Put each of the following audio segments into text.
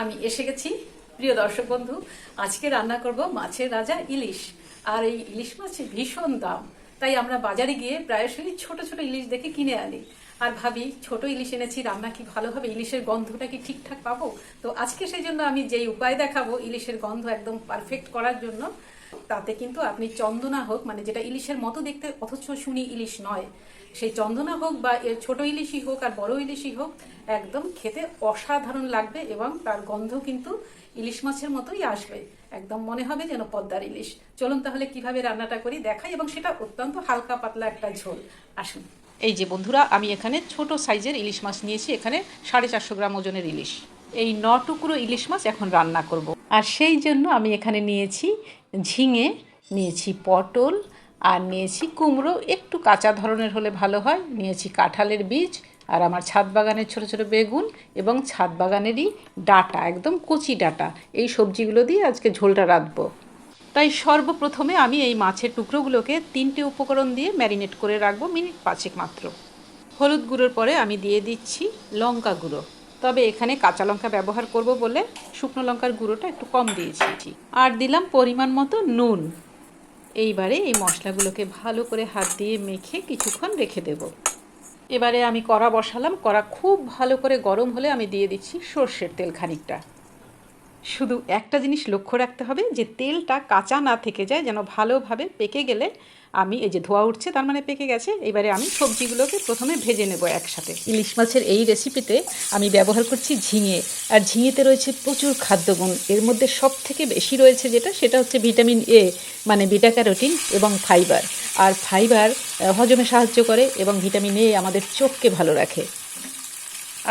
আমি এসে গেছি। প্রিয় দর্শক বন্ধু, আজকে রান্না করব মাছের রাজা ইলিশ। আর এই ইলিশ মাছের ভীষণ দাম। তাই আমরা বাজারে গিয়ে প্রায়শই ছোট ছোট ইলিশ দেখে কিনে আনি। আর ভাবি, ছোট ইলিশ এনেছি, রান্না কি ভালো হবে ইলিশের গন্ধটা কি ঠিকঠাক পাবো? তো আজকে সেই জন্য আমি যেই উপায় দেখাবো, ইলিশের গন্ধ একদম পারফেক্ট করার জন্য তাতে কিন্তু আপনি চন্দনা হোক মানে যেটা ইলিশের মতো দেখতে, অথচ শুনি ইলিশ নয়। সেই চন্দনা হোক বা এর ছোট ইলিশই হোক আর বড় ইলিশই হোক, একদম খেতে অসাধারণ লাগবে এবং তার গন্ধ কিন্তু ইলিশ মাছের মতোই আসবে। একদম মনে হবে যেন পদ্মার ইলিশ। চলুন তাহলে কীভাবে রান্নাটা করি, দেখাই এবং সেটা অত্যন্ত হালকা পাতলা একটা ঝোল। আসুন। এই যে বন্ধুরা, আমি এখানে ছোট সাইজের ইলিশ মাছ নিয়েছি, এখানে সাড়ে চারশো গ্রাম ওজনের ইলিশ। এই ন টুকরো ইলিশ মাছ এখন রান্না করব। আর সেই জন্য আমি এখানে নিয়েছি ঝিঙে, নিয়েছি পটল আর নিয়েছি কুমড়ো। একটু কাঁচা ধরনের হলে ভালো হয়। নিয়েছি কাঁঠালের বীজ আর আমার ছাদ বাগানের ছোটো ছোটো বেগুন এবং ছাদ বাগানেরই ডাটা, একদম কচি ডাটা। এই সবজিগুলো দিয়ে আজকে ঝোলটা রাঁধবো। তাই সর্বপ্রথমে আমি এই মাছের টুকরোগুলোকে তিনটে উপকরণ দিয়ে ম্যারিনেট করে রাখব মিনিট পাঁচেক মাত্র। হলুদ গুঁড়োর পরে আমি দিয়ে দিচ্ছি লঙ্কা গুঁড়ো। তবে এখানে কাঁচা লঙ্কা ব্যবহার করব বলে শুকনো লঙ্কার গুঁড়োটা একটু কম দিয়েছি আর দিলাম পরিমাণ মতো নুন। এইবারে এই মশলাগুলোকে ভালো করে হাত দিয়ে মেখে কিছুক্ষণ রেখে দেব। এবারে আমি কড়া বসালাম। কড়া খুব ভালো করে গরম হলে আমি দিয়ে দিচ্ছি সর্ষের তেল খানিকটা। শুধু একটা জিনিস লক্ষ্য রাখতে হবে, যে তেলটা কাঁচা না থেকে যায়, যেন ভালোভাবে পেকে গেলে আমি এই যে ধোয়া উঠছে, তার মানে পেকে গেছে। এবারে আমি সবজিগুলোকে প্রথমে ভেজে নেব একসাথে। ইলিশ মাছের এই রেসিপিতে আমি ব্যবহার করছি ঝিঙে, আর ঝিঙেতে রয়েছে প্রচুর খাদ্যগুণ। এর মধ্যে সব থেকে বেশি রয়েছে যেটা, সেটা হচ্ছে ভিটামিন এ মানে বিটা ক্যারোটিন এবং ফাইবার। আর ফাইবার হজমে সাহায্য করে এবং ভিটামিন এ আমাদের চোখকে ভালো রাখে।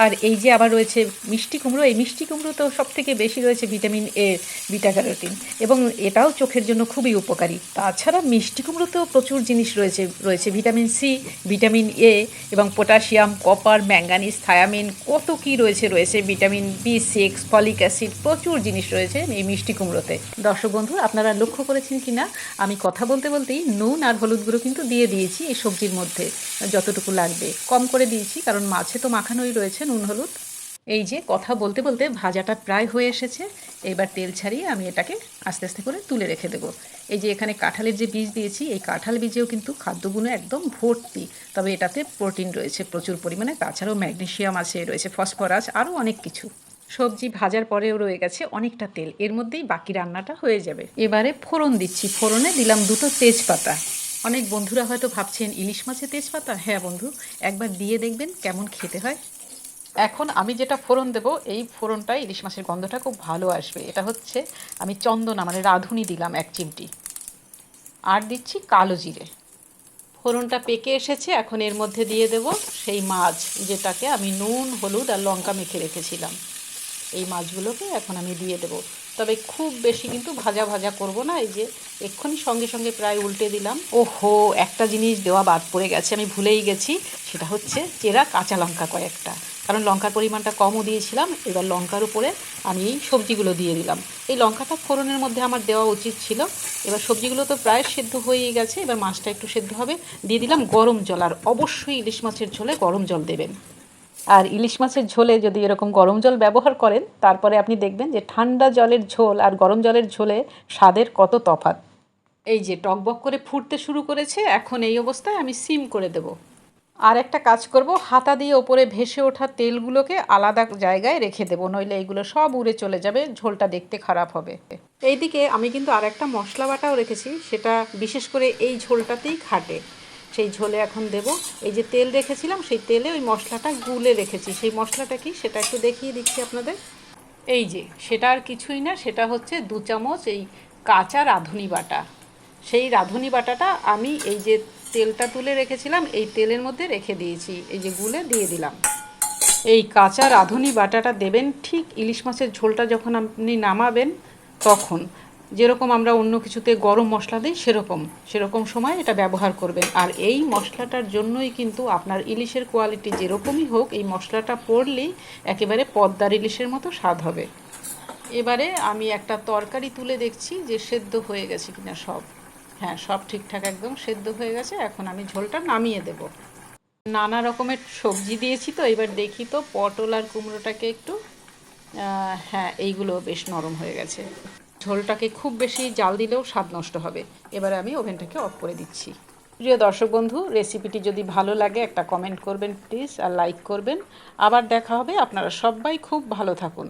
আর এই যে আবার রয়েছে মিষ্টি কুমড়ো, এই মিষ্টি কুমড়ো তো সব থেকে বেশি রয়েছে ভিটামিন এ, বিটা ক্যারোটিন। এবং এটাও চোখের জন্য খুবই উপকারী। তাছাড়া মিষ্টি কুমড়োতেও প্রচুর জিনিস রয়েছে রয়েছে ভিটামিন সি, ভিটামিন এ এবং পটাশিয়াম, কপার, ম্যাঙ্গানিজ, থায়ামিন, কত কি রয়েছে রয়েছে vitamin B six, folic acid, প্রচুর জিনিস রয়েছে এই মিষ্টি কুমড়োতে। দর্শক বন্ধু, আপনারা লক্ষ্য করেছেন কি না? আমি কথা বলতে বলতেই নুন আর হলুদ গুঁড়ো কিন্তু দিয়ে দিয়েছি এই সবজির মধ্যে, যতটুকু লাগবে। কম করে দিয়েছি কারণ মাছে তো মাখানোই রয়েছে নুন, হলুদ। এই যে কথা বলতে বলতে ভাজাটা প্রায় হয়ে এসেছে। এবার তেল ছাড়িয়ে আমি এটাকে আস্তে আস্তে করে তুলে রেখে দেবো। এই যে এখানে কাঁঠালের যে বীজ দিয়েছি, এই কাঁঠাল বীজেও কিন্তু খাদ্যগুণ একদম ভর্তি। তবে এটাতে প্রোটিন রয়েছে প্রচুর পরিমাণে, তাছাড়াও ম্যাগনেশিয়াম আছে, রয়েছে ফসফরাস আরও অনেক কিছু। সবজি ভাজার পরেও রয়ে গেছে অনেকটা তেল। এর মধ্যেই বাকি রান্নাটা হয়ে যাবে। এবারে ফোড়ন দিচ্ছি। ফোড়নে দিলাম দুটো তেজপাতা। অনেক বন্ধুরা হয়তো ভাবছেন, ইলিশ মাছে তেজপাতা? হ্যাঁ বন্ধু, একবার দিয়ে দেখবেন কেমন খেতে হয়। এখন আমি যেটা ফোড়ন দেব, এই ফোড়নটাই ইলিশ মাছের গন্ধটা খুব ভালো আসবে। এটা হচ্ছে আমি চন্দনা মানে রাঁধুনি দিলাম এক চিমটি। আর দিচ্ছি কালো জিরে। ফোড়নটা পেকে এসেছে, এখন এর মধ্যে দিয়ে দেব সেই মাছ, যেটাকে আমি নুন, হলুদ আর লঙ্কা মেখে রেখেছিলাম। এই মাছগুলোকে এখন আমি দিয়ে দেব। তবে খুব বেশি কিন্তু ভাজা ভাজা করব না, এই যে এক্ষুনি সঙ্গে সঙ্গে প্রায় উল্টে দিলাম। ওহো, একটা জিনিস দেওয়া বাদ পড়ে গেছে, আমি ভুলেই গেছি। সেটা হচ্ছে চেরা কাঁচা লঙ্কা কয়েকটা। কারণ লঙ্কার পরিমাণটা কমও দিয়েছিলাম, এবার লঙ্কার উপরে আমি এই সবজিগুলো দিয়ে দিলাম। এই লঙ্কাটা ফোড়নের মধ্যে আমার দেওয়া উচিত ছিল। এবার সবজিগুলো তো প্রায় সেদ্ধ হয়েই গেছে, এবার মাছটা একটু সেদ্ধ হবে। দিয়ে দিলাম গরম জল, আর অবশ্যই ইলিশ মাছের ঝোলে গরম জল দেবেন। আর ইলিশ মাছের ঝোলে যদি এরকম গরম জল ব্যবহার করেন, তারপরে আপনি দেখবেন যে ঠান্ডা জলের ঝোল আর গরম জলের ঝোলে স্বাদের কত তফাৎ। এই যে টকবক করে ফুটতে শুরু করেছে, এখন এই অবস্থায় আমি সিম করে দেব। আর একটা কাজ করব, হাতা দিয়ে ওপরে ভেসে ওঠা তেলগুলোকে আলাদা জায়গায় রেখে দেবো, নইলে এইগুলো সব উড়ে চলে যাবে, ঝোলটা দেখতে খারাপ হবে। এইদিকে আমি কিন্তু আর একটা মশলা বাটাও রেখেছি, সেটা বিশেষ করে এই ঝোলটাতেই খাটে। সেই ঝোলে এখন দেব। এই যে তেল রেখেছিলাম, সেই তেলে ওই মশলাটা গুলে রেখেছি। সেই মশলাটা কি? সেটা একটু দেখিয়ে দিচ্ছি আপনাদের। এই যে, সেটা আর কিছুই না, সেটা হচ্ছে দু চামচ এই কাঁচা রাঁধুনি বাটা। সেই রাঁধুনি বাটাটা আমি এই যে তেলটা তুলে রেখেছিলাম, এই তেলের মধ্যে রেখে দিয়েছি। এই যে গুলে দিয়ে দিলাম। এই কাঁচা রাঁধুনি বাটাটা দেবেন ঠিক ইলিশ মাছের ঝোলটা যখন আপনি নামাবেন, তখন। যেরকম আমরা অন্য কিছুতে গরম মশলা দিই, সেরকম সেরকম সময় এটা ব্যবহার করবেন। আর এই মশলাটার জন্যই কিন্তু আপনার ইলিশের কোয়ালিটি যেরকমই হোক, এই মশলাটা পড়লেই একেবারে পদ্মার ইলিশের মতো স্বাদ হবে। এবারে আমি একটা তরকারি তুলে দেখছি যে সেদ্ধ হয়ে গেছে কিনা সব। হ্যাঁ সব ঠিকঠাক একদম সেদ্ধ হয়ে গেছে, এখন আমি ঝোলটা নামিয়ে দেব। নানা রকমের সবজি দিয়েছি তো, এবার দেখি তো পটল আর কুমড়োটাকে একটু হ্যাঁ এইগুলো বেশ নরম হয়ে গেছে। ঝোলটাকে খুব বেশি জাল দিলেও স্বাদ নষ্ট হবে। এবারে আমি ওভেনটাকে অফ করে দিচ্ছি। প্রিয় দর্শক বন্ধু রেসিপিটি যদি ভালো লাগে, একটা কমেন্ট করবেন প্লিজ আর লাইক করবেন। আবার দেখা হবে, আপনারা সবাই খুব ভালো থাকুন।